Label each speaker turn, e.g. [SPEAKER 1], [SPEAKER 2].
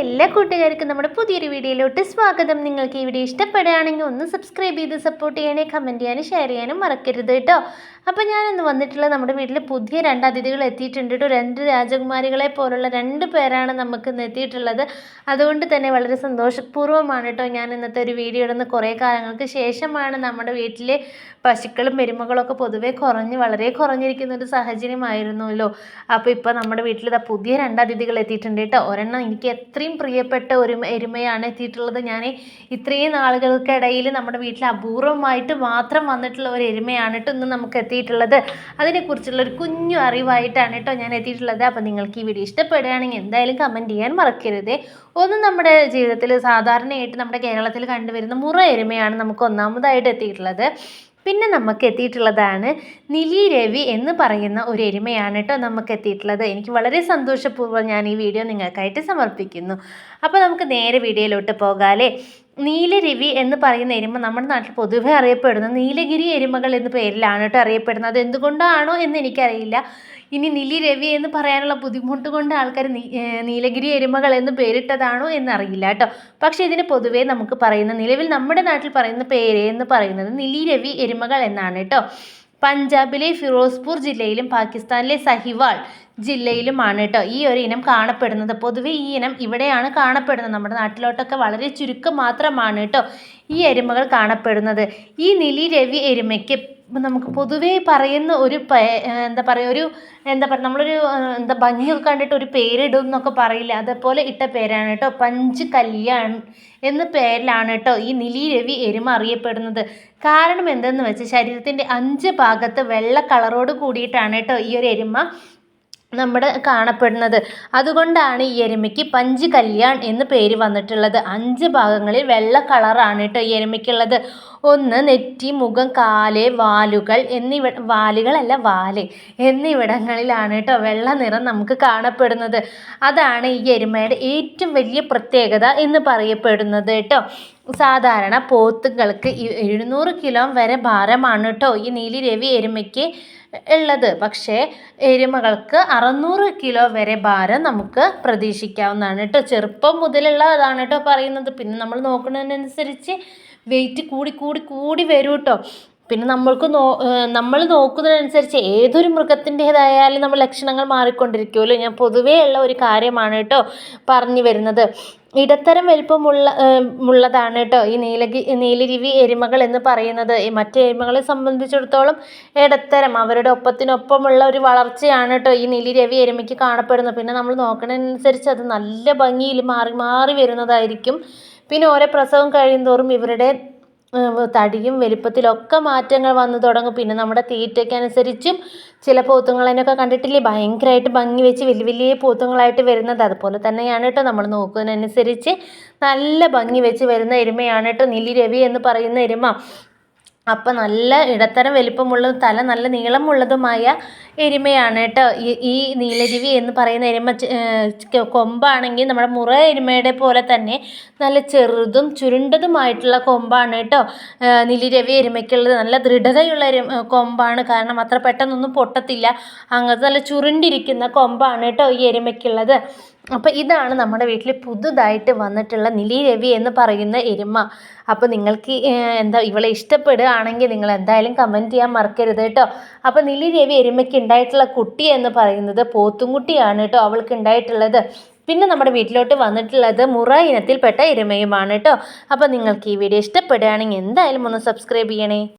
[SPEAKER 1] എല്ലാ കൂട്ടുകാർക്കും നമ്മുടെ പുതിയൊരു വീഡിയോയിലോട്ട് സ്വാഗതം. നിങ്ങൾക്ക് ഈ വീഡിയോ ഇഷ്ടപ്പെടുകയാണെങ്കിൽ ഒന്ന് സബ്സ്ക്രൈബ് ചെയ്ത് സപ്പോർട്ട് ചെയ്യണേ കമന്റ് ചെയ്യാനും ഷെയർ ചെയ്യാനും മറക്കരുത് കേട്ടോ. അപ്പോൾ ഞാനിന്ന് വന്നിട്ടുള്ള നമ്മുടെ വീട്ടിൽ പുതിയ രണ്ട് അതിഥികൾ എത്തിയിട്ടുണ്ട് കേട്ടോ. രണ്ട് രാജകുമാരികളെ പോലുള്ള രണ്ട് പേരാണ് നമുക്ക് ഇന്ന് എത്തിയിട്ടുള്ളത്. അതുകൊണ്ട് തന്നെ വളരെ സന്തോഷപൂർവമാണ് കേട്ടോ ഞാൻ ഇന്നത്തെ ഒരു വീഡിയോ ഇടുന്ന കുറേ കാലങ്ങൾക്ക് ശേഷമാണ് നമ്മുടെ വീട്ടിലെ പശുക്കളും പെരുമകളൊക്കെ പൊതുവെ കുറഞ്ഞ് വളരെ കുറഞ്ഞിരിക്കുന്ന ഒരു സാഹചര്യമായിരുന്നല്ലോ. അപ്പോൾ ഇപ്പോൾ നമ്മുടെ വീട്ടിൽ പുതിയ രണ്ട് അതിഥികൾ എത്തിയിട്ടുണ്ട് കേട്ടോ. ഒരെണ്ണം എനിക്ക് എത്രയും പ്രിയപ്പെട്ട ഒരു എരുമയാണ് എത്തിയിട്ടുള്ളത്. ഞാൻ ഇത്രയും നാളുകൾക്കിടയിൽ നമ്മുടെ വീട്ടിൽ അപൂർവമായിട്ട് മാത്രം വന്നിട്ടുള്ള ഒരു എരുമയാണ് കേട്ടോ ഇന്ന് നമുക്ക് എത്തിയിട്ടുള്ളത്. അതിനെക്കുറിച്ചുള്ള ഒരു കുഞ്ഞു അറിവായിട്ടാണ് കേട്ടോ ഞാൻ എത്തിയിട്ടുള്ളത്. അപ്പോൾ നിങ്ങൾക്ക് ഈ വീഡിയോ ഇഷ്ടപ്പെടുകയാണെങ്കിൽ എന്തായാലും കമന്റ് ചെയ്യാൻ മറക്കരുത്. ഒന്ന് നമ്മുടെ ജീവിതത്തിൽ സാധാരണയായിട്ട് നമ്മുടെ കേരളത്തിൽ കണ്ടുവരുന്ന മുറ എരുമയാണ് നമുക്ക് ഒന്നാമതായിട്ട് എത്തിയിട്ടുള്ളത്. പിന്നെ നമുക്ക് എത്തിയിട്ടുള്ളതാണ് നിലി രവി എന്ന് പറയുന്ന ഒരു എരുമയാണ് കേട്ടോ നമുക്ക് എത്തിയിട്ടുള്ളത് എനിക്ക് വളരെ സന്തോഷപൂർവം ഞാൻ ഈ വീഡിയോ നിങ്ങൾക്കായിട്ട് സമർപ്പിക്കുന്നു. അപ്പോൾ നമുക്ക് നേരെ വീഡിയോയിലോട്ട് പോകാമല്ലേ നീലരവി എന്ന് പറയുന്ന എരുമ നമ്മുടെ നാട്ടിൽ പൊതുവെ അറിയപ്പെടുന്നത് നീലഗിരി എരുമകൾ എന്ന പേരിലാണ് കേട്ടോ അറിയപ്പെടുന്നത്. എന്തുകൊണ്ടാണോ എന്ന് എനിക്കറിയില്ല. ഇനി നീലി രവി എന്ന് പറയാനുള്ള ബുദ്ധിമുട്ട് കൊണ്ട് ആൾക്കാർ നീലഗിരി എരുമകൾ എന്ന് പേരിട്ടതാണോ എന്നറിയില്ല കേട്ടോ. പക്ഷേ ഇതിന് പൊതുവേ നമുക്ക് പറയുന്ന നിലവിൽ നമ്മുടെ നാട്ടിൽ പറയുന്ന പേര് എന്ന് പറയുന്നത് നീലി രവി എരുമകൾ എന്നാണ് കേട്ടോ. പഞ്ചാബിലെ ഫിറോസ്പൂർ ജില്ലയിലും പാകിസ്ഥാനിലെ സഹിവാൾ ജില്ലയിലുമാണ് കേട്ടോ ഈ ഒരു ഇനം കാണപ്പെടുന്നത്. പൊതുവേ ഈ ഇനം ഇവിടെയാണ് കാണപ്പെടുന്നത്. നമ്മുടെ നാട്ടിലോട്ടൊക്കെ വളരെ ചുരുക്കം മാത്രമാണ് കേട്ടോ ഈ എരുമകൾ കാണപ്പെടുന്നത്. ഈ നിലി രവി എരുമയ്ക്ക് നമുക്ക് പൊതുവേ പറയുന്ന ഒരു എന്താ പറയുക ഒരു എന്താ പറയുക നമ്മളൊരു എന്താ ഭംഗിയൊക്കെ കണ്ടിട്ട് ഒരു പേരിടും എന്നൊക്കെ പറയില്ല. അതേപോലെ ഇട്ട പേരാണ് കേട്ടോ. പഞ്ച് കല്യാൺ എന്ന പേരിലാണ് കേട്ടോ ഈ നിലി രവി എരുമ അറിയപ്പെടുന്നത്. കാരണം എന്തെന്ന് വെച്ചാൽ ശരീരത്തിന്റെ അഞ്ച് ഭാഗത്ത് വെള്ള കളറോട് കൂടിയിട്ടാണ് കേട്ടോ ഈ ഒരു എരുമ നമ്മുടെ കാണപ്പെടുന്നത്. അതുകൊണ്ടാണ് ഈ എരുമയ്ക്ക് പഞ്ച് കല്യാൺ എന്ന് പേര് വന്നിട്ടുള്ളത്. അഞ്ച് ഭാഗങ്ങളിൽ വെള്ള കളറാണ് കേട്ടോ ഈ എരുമയ്ക്കുള്ളത്. ഒന്ന് നെറ്റി മുഖം കാൽ വാലുകൾ എന്നിവ വാലുകളല്ല വാൽ എന്നിവിടങ്ങളിലാണ് കേട്ടോ വെള്ള നിറം നമുക്ക് കാണപ്പെടുന്നത്. അതാണ് ഈ എരുമയുടെ ഏറ്റവും വലിയ പ്രത്യേകത എന്ന് പറയപ്പെടുന്നത് കേട്ടോ. സാധാരണ പോത്തുകൾക്ക് എഴുന്നൂറ് കിലോ വരെ ഭാരമാണ് കേട്ടോ ഈ നീലിരവി എരുമയ്ക്ക് ഉള്ളത്. പക്ഷേ എരുമകൾക്ക് അറുന്നൂറ് കിലോ വരെ ഭാരം നമുക്ക് പ്രതീക്ഷിക്കാവുന്നതാണ് കേട്ടോ ചെറുപ്പം മുതലുള്ളതാണ് കേട്ടോ പറയുന്നത്. പിന്നെ നമ്മൾ നോക്കുന്നതിനനുസരിച്ച് വെയിറ്റ് കൂടി കൂടി കൂടി വരും കേട്ടോ പിന്നെ നമ്മൾക്ക് നോ നമ്മൾ നോക്കുന്നതിനനുസരിച്ച് ഏതൊരു മൃഗത്തിന്റേതായാലും നമ്മൾ ലക്ഷണങ്ങൾ മാറിക്കൊണ്ടിരിക്കുമല്ലോ. ഞാൻ പൊതുവേ ഉള്ള ഒരു കാര്യമാണ് കേട്ടോ പറഞ്ഞു വരുന്നത്. ഇടത്തരം വലിപ്പമുള്ള ഉള്ളതാണ് കേട്ടോ ഈ നീലഗി നീലരുവി എരുമകൾ എന്ന് പറയുന്നത്. മറ്റ് എരുമകളെ സംബന്ധിച്ചിടത്തോളം ഇടത്തരം അവരുടെ ഒപ്പത്തിനൊപ്പമുള്ള ഒരു വളർച്ചയാണ് കേട്ടോ ഈ നീലിരവി എരുമയ്ക്ക് കാണപ്പെടുന്നത്. പിന്നെ നമ്മൾ നോക്കണതനുസരിച്ച് അത് നല്ല ഭംഗിയിൽ മാറി മാറി വരുന്നതായിരിക്കും. പിന്നെ ഓരോ പ്രസവം കഴിയുന്തോറും ഇവരുടെ തടിയും വലിപ്പത്തിലൊക്കെ മാറ്റങ്ങൾ വന്നു തുടങ്ങും. പിന്നെ നമ്മുടെ തീറ്റയ്ക്കനുസരിച്ചും ചില പോത്തുങ്ങളതിനൊക്കെ കണ്ടിട്ടില്ലേ? ഭയങ്കരമായിട്ട് ഭംഗി വെച്ച് വലിയ വലിയ പോത്തുങ്ങളായിട്ട് വരുന്നത്. അതുപോലെ തന്നെയാണ് കേട്ടോ നമ്മൾ നോക്കുന്നതിനനുസരിച്ച് നല്ല ഭംഗി വെച്ച് വരുന്ന എരുമയാണ് കേട്ടോ. നീലി രവി എന്ന് പറയുന്ന എരുമ. അപ്പം നല്ല ഇടത്തരം വലിപ്പമുള്ളതും തല നല്ല നീളമുള്ളതുമായ എരുമയാണ് കേട്ടോ. ഈ ഈ നീലരുവി എന്ന് പറയുന്ന എരുമ കൊമ്പാണെങ്കിൽ നമ്മുടെ മുറ എരുമയുടെ പോലെ തന്നെ നല്ല ചെറുതും ചുരുണ്ടതുമായിട്ടുള്ള കൊമ്പാണ് കേട്ടോ. നീലിരവി എരുമയ്ക്കുള്ളത്. നല്ല ദൃഢതയുള്ള കൊമ്പാണ്. കാരണം അത്ര പെട്ടെന്നൊന്നും പൊട്ടത്തില്ല. അങ്ങനത്തെ നല്ല ചുരുണ്ടിരിക്കുന്ന കൊമ്പാണ് കേട്ടോ ഈ എരുമയ്ക്കുള്ളത്. അപ്പോൾ ഇതാണ് നമ്മുടെ വീട്ടിൽ പുതുതായിട്ട് വന്നിട്ടുള്ള നിലി രവി എന്ന് പറയുന്ന എരുമ. അപ്പോൾ നിങ്ങൾക്ക് എന്താ ഇവളെ ഇഷ്ടപ്പെടുകയാണെങ്കിൽ നിങ്ങൾ എന്തായാലും കമന്റ് ചെയ്യാൻ മറക്കരുത് കേട്ടോ. അപ്പോൾ നിലി രവി എരുമയ്ക്ക് ഉണ്ടായിട്ടുള്ള കുട്ടി എന്ന് പറയുന്നത് പോത്തുംകുട്ടിയാണ് കേട്ടോ അവൾക്ക് ഉണ്ടായിട്ടുള്ളത്. പിന്നെ നമ്മുടെ വീട്ടിലോട്ട് വന്നിട്ടുള്ളത് മുറ ഇനത്തിൽപ്പെട്ട എരുമയുമാണ് കേട്ടോ. അപ്പോൾ നിങ്ങൾക്ക് ഈ വീഡിയോ ഇഷ്ടപ്പെടുകയാണെങ്കിൽ എന്തായാലും ഒന്ന് സബ്സ്ക്രൈബ് ചെയ്യണേ.